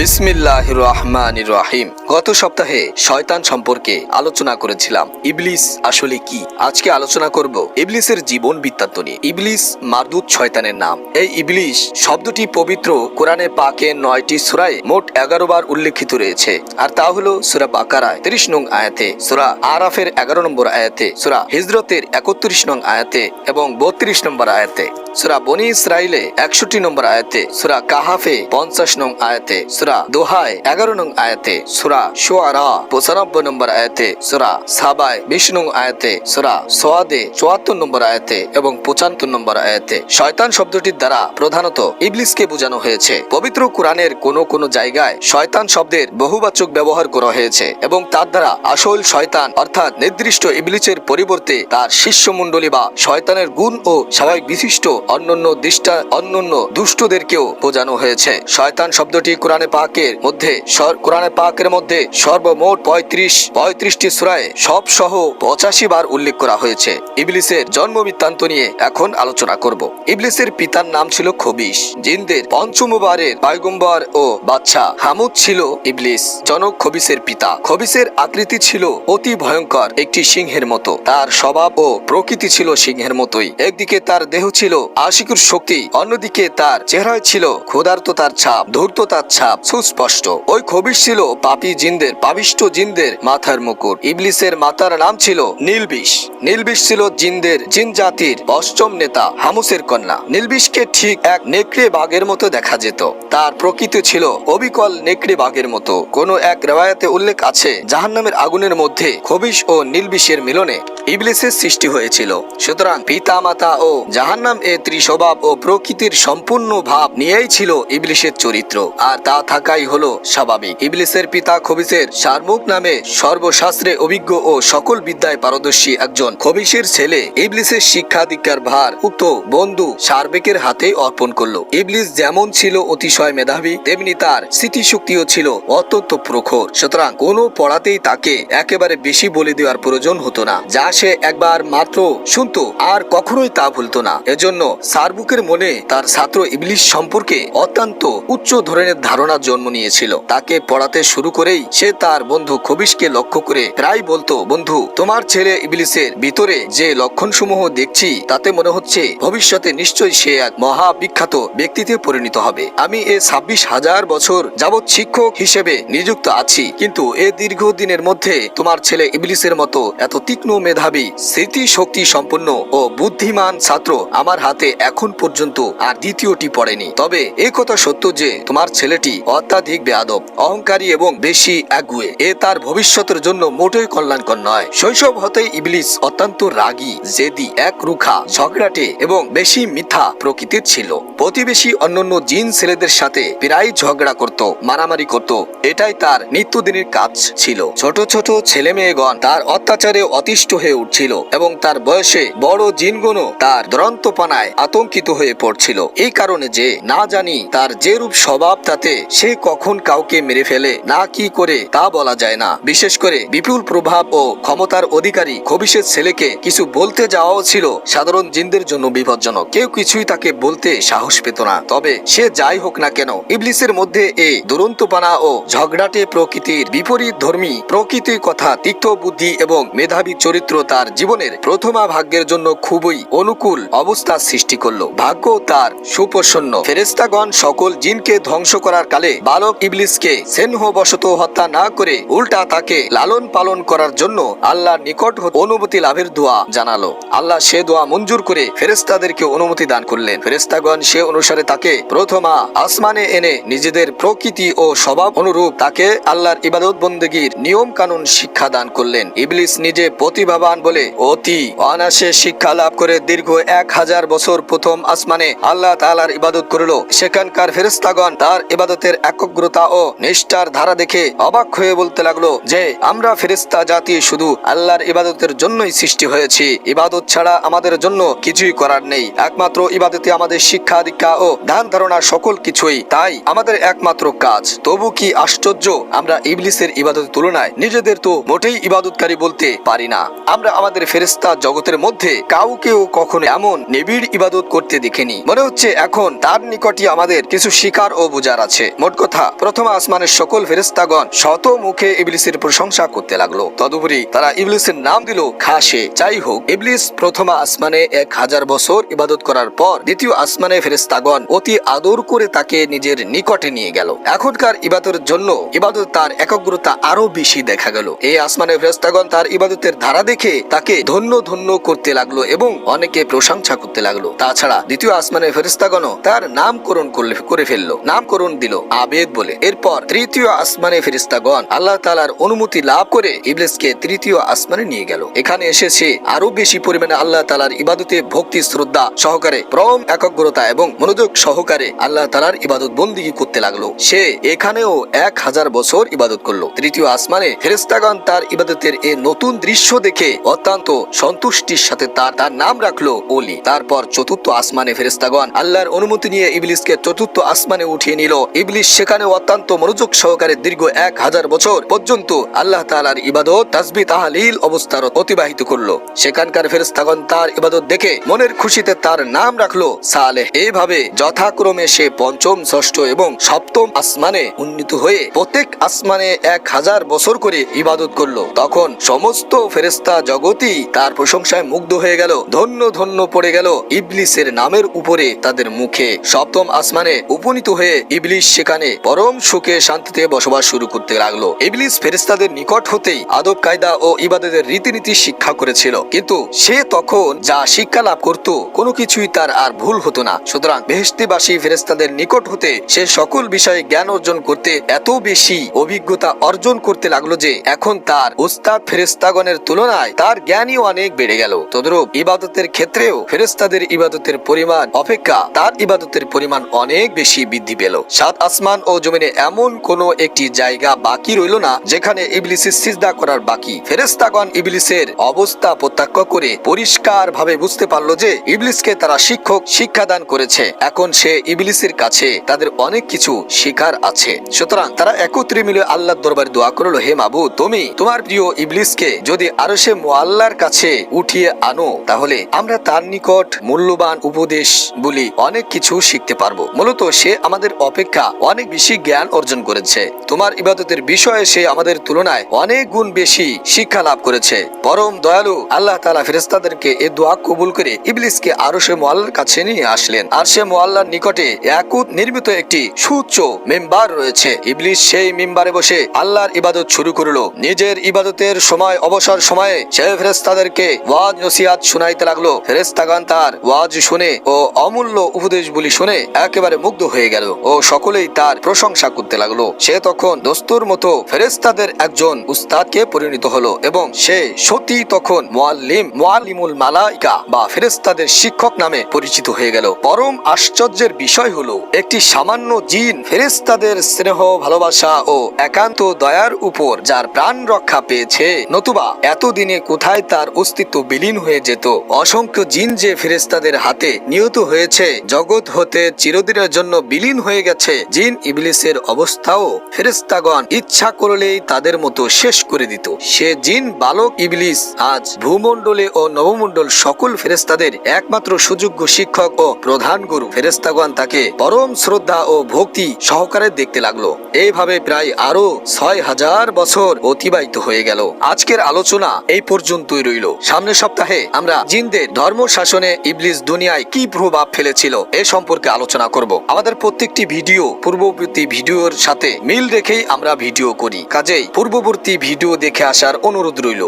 বিসমিল্লাহ রহমান রাহিম। গত সপ্তাহে শয়তান সম্পর্কে আলোচনা করেছিলাম। ইবলিস আসলে কি? আজকে আলোচনা করব ইবলিসের জীবন বৃত্তান্ত নিয়ে। ইবলিস মারদুত শয়তানের নাম। এই ইবলিস শব্দটি পবিত্র কোরআনে পাকে নয়টি সুরায় মোট এগারো বার উল্লেখিত রয়েছে। আর তা হলো সুরা বাকারায় তিরিশ নং আয়াতে, সুরা আরাফের এগারো নম্বর আয়াতে, সুরা হিজরতের একত্রিশ নং আয়াতে এবং বত্রিশ নম্বর আয়াতে, সুরা বনি ইসরাইলে একষট্টি নম্বর আয়াতে, সুরা কাহাফে পঞ্চাশ নং আয়াতে, সুরা দোহায় এগারো নং আয়াতে, সুরা শোয়ারা, পঁচানব্বই নম্বর আয়াতে, সুরা সাবায় বিশ নং আয়াতে, সুরা সোয়াদে চুয়াত্তর নম্বর আয়াতে এবং পঁচাত্তর নম্বর আয়াতে। শয়তান শব্দটির দ্বারা প্রধানত ইবলিসকে বোঝানো হয়েছে। পবিত্র কোরআনের কোন কোন জায়গায় শয়তান শব্দের বহুবাচক ব্যবহার করা হয়েছে এবং তার দ্বারা আসল শয়তান অর্থাৎ নির্দিষ্ট ইবলিসের পরিবর্তে তার শিষ্যমণ্ডলী বা শয়তানের গুণ ও স্বাভাবিক বিশিষ্ট অন্যান্য দৃষ্টা অন্যান্য দুষ্টদেরকেও বোঝানো হয়েছে। শয়তান শব্দটি কোরআনে পাকের মধ্যে কোরআনে পাকের মধ্যে সর্বমোট পঁয়ত্রিশ, পঁয়ত্রিশটি সুরায় সব সহ পঁচাশি বার উল্লেখ করা হয়েছে। ইবলিসের জন্ম বৃত্তান্ত নিয়ে এখন আলোচনা করব। ইবলিসের পিতার নাম ছিল খবিস জিনদের পঞ্চমবারের পয়গম্বর ও বাচ্চা হামুদ ছিল ইবলিস, জনক খবিসের পিতা। খবিসের আকৃতি ছিল অতি ভয়ঙ্কর, একটি সিংহের মতো। তার স্বভাব ও প্রকৃতি ছিল সিংহের মতোই। একদিকে তার দেহ ছিল আশিকুর শক্তি, অন্যদিকে তার চেহারায় ছিল ক্ষুধার্ততার ছাপ ধূর্ততার ছাপ। সুস্পষ্ট। ওই খবিস ছিল পাপি জিনদের পাবিষ্ট জিনদের মাথার মুকুট। ইবলিসের মাতার নাম ছিল নীলবিষ। নীলবিষ ছিল জিনদের, জিন জাতির অষ্টম নেতা, হামুসের কন্যা। নীলবিষকে ঠিক এক নেকড়ে বাঘের মতো দেখা যেত। তার প্রকৃতি ছিল অবিকল নেকড়ে বাঘের মতো। কোনো এক রেওয়ায়তে উল্লেখ আছে, জাহান্নামের আগুনের মধ্যে খবিস ও নীলবিষের মিলনে ইবলিসের সৃষ্টি হয়েছিল। সুতরাং পিতা মাতা ও জাহান্নাম এ ত্রিস্বভাব ও প্রকৃতির সম্পূর্ণ ভাব নিয়েই ছিল ইবলিসের চরিত্র। আর তা থাকাই হলো স্বাভাবিক। ইবলিসের পিতা খবিসের শারমুখ নামে সর্বশাস্ত্রে অভিজ্ঞ ও সকল বিদ্যায় পারদর্শী একজন খবিসের ছেলে ইবলিসের শিক্ষা দীক্ষার ভার উক্ত বন্ধু সার্বেকের হাতে অর্পণ করল। ইবলিস যেমন ছিল অতিশয় মেধাবী, তেমনি তার স্মৃতিশক্তিও ছিল অত্যন্ত প্রখর। সুতরাং কোনো পড়াতেই তাকে একেবারে বেশি বলে দেওয়ার প্রয়োজন হতো না। যা সে একবার মাত্র, শুনতো, আর কখনোই তা ভুলতো না। এজন্য সার্বুকের মনে তার ছাত্র ইবলিস সম্পর্কে অত্যন্ত উচ্চ ধরনের ধারণা জন্ম নিয়েছিল। তাকে পড়াতে শুরু করেই সে তার বন্ধু খবিশকে লক্ষ্য করে প্রায় বলতো, বন্ধু, তোমার ছেলে ইবলিসের ভিতরে যে লক্ষণসমূহ দেখছি, তাতে মনে হচ্ছে ভবিষ্যতে নিশ্চয়ই সে এক মহা বিখ্যাত ব্যক্তিতে পরিণত হবে। আমি এ ছাব্বিশ হাজার বছর যাবৎ শিক্ষক হিসেবে নিযুক্ত আছি, কিন্তু এ দীর্ঘ দিনের মধ্যে তোমার ছেলে ইবলিসের মতো এত তীক্ষ্ণ মেধাবী স্মৃতি শক্তি সম্পন্ন ও বুদ্ধিমান ছাত্র আমার হাতে এখন পর্যন্ত আর দ্বিতীয়টি পড়েনি। তবে এ কথা সত্য যে, তোমার ছেলেটি অত্যাধিক বেয়াদব, অহংকারী এবং বেশি একগুয়ে এ তার ভবিষ্যতের জন্য মোটেই কল্যাণকর নয়। শৈশব হতেই ইবলিস অত্যন্ত রাগী, জেদি, এক রুখা, ঝগড়াটে এবং বেশি মিথ্যা প্রকৃতির ছিল। প্রতিবেশী অন্যান্য জিন ছেলেদের সাথে প্রায় ঝগড়া করত, মারামারি করত। এটাই তার নিত্যদিনের কাজ ছিল। ছোট ছোট ছেলে মেয়েগণ তার অত্যাচারে অতিষ্ঠ হয়ে উঠছিল এবং তার বয়সে বড় জিনগণও তার দুরন্তপনায় আতঙ্কিত হয়ে পড়ছিল। এই কারণে যে না জানি তার যে রূপ স্বভাব তাতে সে কখন কাউকে মেরে ফেলে না কি করে তা বলা যায় না। বিশেষ করে বিপুল প্রভাব ও ক্ষমতার অধিকারী খবিসের ছেলেকে কিছু বলতে যাওয়াও ছিল সাধারণ জিনদের জন্য বিপজ্জনক। কেউ কিছুই তাকে বলতে সাহস পেত না। তবে সে যাই হোক না কেন, ইবলিসের মধ্যে এই দুরন্তপানা ও ঝগড়াটে প্রকৃতির বিপরীত ধর্মী প্রকৃতির কথা, তিক্ত বুদ্ধি এবং মেধাবী চরিত্র তার জীবনের প্রথমা ভাগ্যের জন্য খুবই অনুকূল অবস্থা সৃষ্টি করল। ভাগ্য তার সুপ্রসন্ন। ফেরেস্তাগণ সকল জিনকে ধ্বংস করার কালে বালক ইবলিসকে সেনহ বশত হত্যা না করে উল্টা তাকে লালন পালন করার জন্য আল্লাহর নিকট অনুমতি লাভের দোয়া জানালো। আল্লাহ সে দোয়া মঞ্জুর করে ফেরেস্তাদেরকে অনুমতি দান করলেন। ফেরেস্তাগণ সে অনুসারে তাকে প্রথমা আসমানে এনে নিজেদের প্রকৃতি ও স্বভাব অনুরূপ তাকে আল্লাহর ইবাদত বন্দেগীর নিয়ম কানুন শিক্ষা দান করলেন। ইবলিস নিজে প্রতিভাবান বলে অতি অনাসে শিক্ষা লাভ করে দীর্ঘ এক হাজার বছর প্রথম আসমানে আল্লাহ তাআলার ইবাদত করল। সেখানকার ফেরেস্তাগণ তার ইবাদতের একগ্রতা ও নিষ্ঠার ধারা দেখে অবাক হয়ে বলতে লাগল যে, আমরা ফেরেস্তা জাতি শুধু আল্লাহর ইবাদতের জন্যই সৃষ্টি হয়েছি। ইবাদত ছাড়া আমাদের জন্য কিছুই করার নেই। একমাত্র ইবাদতে আমাদের শিক্ষা, দীক্ষা ও ধ্যান ধারণা সকল কিছুই। তাই আমাদের একমাত্র কাজ। তবু কি আশ্চর্য? আমরা ইবলিসের ইবাদতের তুলনায় নিজেদের তো মোটেই ইবাদতকারী বলতে পারি না। আমরা আমাদের ফেরেস্তা জগতের মধ্যে কাউকেও কখনো এমন নিবিড় ইবাদত করতে দেখিনি। মনে হচ্ছে এখন তার নিকটই আমাদের কিছু শিকার ও বুজার আছে। মোট কথা, প্রথম আসমানের সকল ফেরেস্তাগণ শত মুখে ইবলিসের প্রশংসা করতে লাগল। তদুপরি তারা ইবলিসের নাম দিল খাসে। যাই হোক ইবলিস প্রথম আসমানে এক হাজার বছর ইবাদত করার পর দ্বিতীয় আসমানে ফেরেস্তাগণ অতি আদর করে তাকে নিজের নিকটে নিয়ে গেল। এখনকার ইবাদতের জন্য ইবাদত তার একাগ্রতা আরও বেশি দেখা গেল। এই আসমানে ফেরেস্তাগণ তার ইবাদতের ধারা দেখে তাকে ধন্য ধন্য করতে লাগল এবং অনেকে প্রশংসা করতে লাগল। তাছাড়া দ্বিতীয় আসমানে ফেরেস্তাগণও তার নামকরণ করে ফেলল। নামকরণ দিল আবেদ বলে। এরপর তৃতীয় আসমানে ফেরেস্তাগণ আল্লাহ তালার অনুমতি লাভ করে ইবলিসকে তৃতীয় আসমানে নিয়ে গেল। এখানে এসেছে আরও বেশি পরিমাণে আল্লাহ তালার ইবাদতে ভক্তি, শ্রদ্ধা সহকারে প্রম একাগ্রতা এবং মনোযোগ সহকারে আল্লাহ তালার ইবাদত বন্দিগি করতে লাগল। সে এখানেও এক হাজার বছর ইবাদত করল। তৃতীয় আসমানে ফেরেস্তাগণ তার ইবাদতের এ নতুন দৃশ্য দেখে অত্যন্ত সন্তুষ্টির সাথে তার তার নাম রাখল ওলি। তারপর চতুর্থ আসমানে ফেরেস্তাগণ আল্লাহর অনুমতি নিয়ে ইবলিসকে চতুর্থ আসমানে উঠিয়ে নিল। ইবলিস সেখানে অত্যন্ত মনোযোগ সহকারে দীর্ঘ এক হাজার বছর পর্যন্ত আল্লাহ তালার ইবাদত তাসবি তাহালিল অবস্থার অতিবাহিত করল। সেখানকার ফেরেস্তাগণ তার ইবাদত দেখে মনের খুশিতে তার নাম রাখল সালেহ। এইভাবে যথাক্রমে সে পঞ্চম, ষষ্ঠ এবং সপ্তম আসমানে উন্নীত হয়ে প্রত্যেক আসমানে এক হাজার বছর করে ইবাদত করল। তখন সমস্ত ফেরেস্তা জগতই তার প্রশংসায় মুগ্ধ হয়ে গেল। ধন্য ধন্য পড়ে গেল ইবলিসের নামের উপরে তাদের মুখে। সপ্তম আসমানে উপনীত হয়ে ইবলিস সেখানে পরম সুখে শান্তিতে বসবাস শুরু করতে লাগল। ইবলিস ফেরেস্তাদের নিকট হতেই আদব কায়দা ও ইবাদতের রীতিনীতি শিক্ষা করেছিল। কিন্তু সে তখন যা শিক্ষা লাভ করত, কোনো কিছুই তার আর ভুল হতো না। সুতরাং বেহেস্তিবাসী ফেরেস্তাদের নিকট হতে সে সকল বিষয়ে জ্ঞান অর্জন করতে এত বেশি অভিজ্ঞতা অর্জন করতে লাগল যে এখন তার উস্তাদ ফেরেস্তাগণের তুলনায় তার জ্ঞানই অনেক বেড়ে গেল। তদ্রূপ ইবাদতের ক্ষেত্রেও ফেরেস্তাদের ইবাদতের পরিমাণ অপেক্ষা তার ইবাদতের পরিমাণ অনেক বেশি বৃদ্ধি পেল। সাত আসমান ও জমিনে এমন কোন একটি জায়গা বাকি রইল না, যেখানে ইবলিসের সিজদা করার বাকি। ফেরেস্তাগণ ইবলিসের অবস্থা প্রত্যক্ষ করে পরিষ্কার ভাবে বুঝতে পারল যে ইবলিসকে তারা শিক্ষক শিক্ষাদান করেছে। এখন সে ইবলিসের কাছে তাদের অনেক কিছু শিকার আছে। সুতরাং তারা একত্রে মিলে আল্লাহ দরবার দোয়া করল, হে মাবু তুমি তোমার প্রিয় ইবলিসকে যদি আরও সে মোয়াল্লার কাছে উঠিয়ে আনো, তাহলে আমরা তার নিকট মূল্যবান উপদেশ বলি, অনেক কিছু শিখতে পারব। মূলত সে আমাদের অপেক্ষা অনেক বেশি জ্ঞান অর্জন করেছে। তোমার ইবাদতের বিষয়ে সে আমাদের তুলনায় অনেক গুণ বেশি শিক্ষা লাভ করেছে। পরম দয়ালু আল্লাহ তালা ফেরেস্তাদেরকে এ দোয়া কবুল করে ইবলিসকে আরও সে মোয়াল্লার কাছে নিয়ে আসলেন। আর সে মোয়াল্লার নিকটে একুত নির্মিত একটি সুচ্চ মেম্বার রয়েছে। ইবলিস সেই মেম্বারে বসে আল্লাহর ইবাদত শুরু করল। নিজের ইবাদতের সময়, অবসর সময়ে সে ফেরেস্তাদেরকে ওয়াজ, নসিহাত শুনাইতে লাগল। ফেরেস্তাগান তার ওয়াজ শুনে ও অমূল্য উপদেশগুলি শুনে একেবারে মুগ্ধ হয়ে গেল ও সকলেই তার প্রশংসা করতে লাগল। সে তখন দস্তুর মতো ফেরেস্তাদের একজন উস্তাদকে পরিণত হলো এবং সে সতী তখন মোয়াল্লিম মোয়াল্লিমুল মালাইকা বা ফেরেস্তাদের শিক্ষক নামে পরিচিত হয়ে গেল। পরম আশ্চর্যের বিষয় হলো, একটি সামান্য জিন ফেরেস্তাদের স্নেহ, ভালোবাসা ও একান্ত দয়ার উপর যার প্রাণ রক্ষা পেয়েছে। নতুবা এতদিনে কোথায় তার অস্তিত্ব বিলীন হয়ে যেত? অসংখ্য জিন যে ফেরেস্তাদের হাতে নিহত হয়েছে, জগৎ হতে চিরদিনের জন্য বিলীন হয়ে গেছে। জিন, ইবলিসের অবস্থাও ফেরেস্তাগণ ইচ্ছা করলেই তাদের মতো শেষ করে দিত। সে জিন, বালক, ইবলিস আজ ভূমণ্ডলে ও নবমণ্ডল সকল ফেরেস্তাদের একমাত্র সুযোগ্য শিক্ষক ও প্রধান গুরু। ফেরেস্তাগণ তাকে পরম শ্রদ্ধা ও ভক্তি সহকারে দেখতে লাগল। এইভাবে প্রায় আরও ছয় হাজার বছর অতিবাহিত হয়ে গেল। আজকের আলোচনা এই পর্যন্তই রইল। সামনের সপ্তাহে আমরা জিনদের ধর্ম শাসনে ইবলিস দুনিয়ায় কি প্রভাব ফেলেছিল এ সম্পর্কে আলোচনা করব। আমাদের প্রত্যেকটি ভিডিও পূর্ববর্তী ভিডিওর সাথে মিল রেখেই আমরা ভিডিও করি। কাজেই পূর্ববর্তী ভিডিও দেখে আসার অনুরোধ রইল।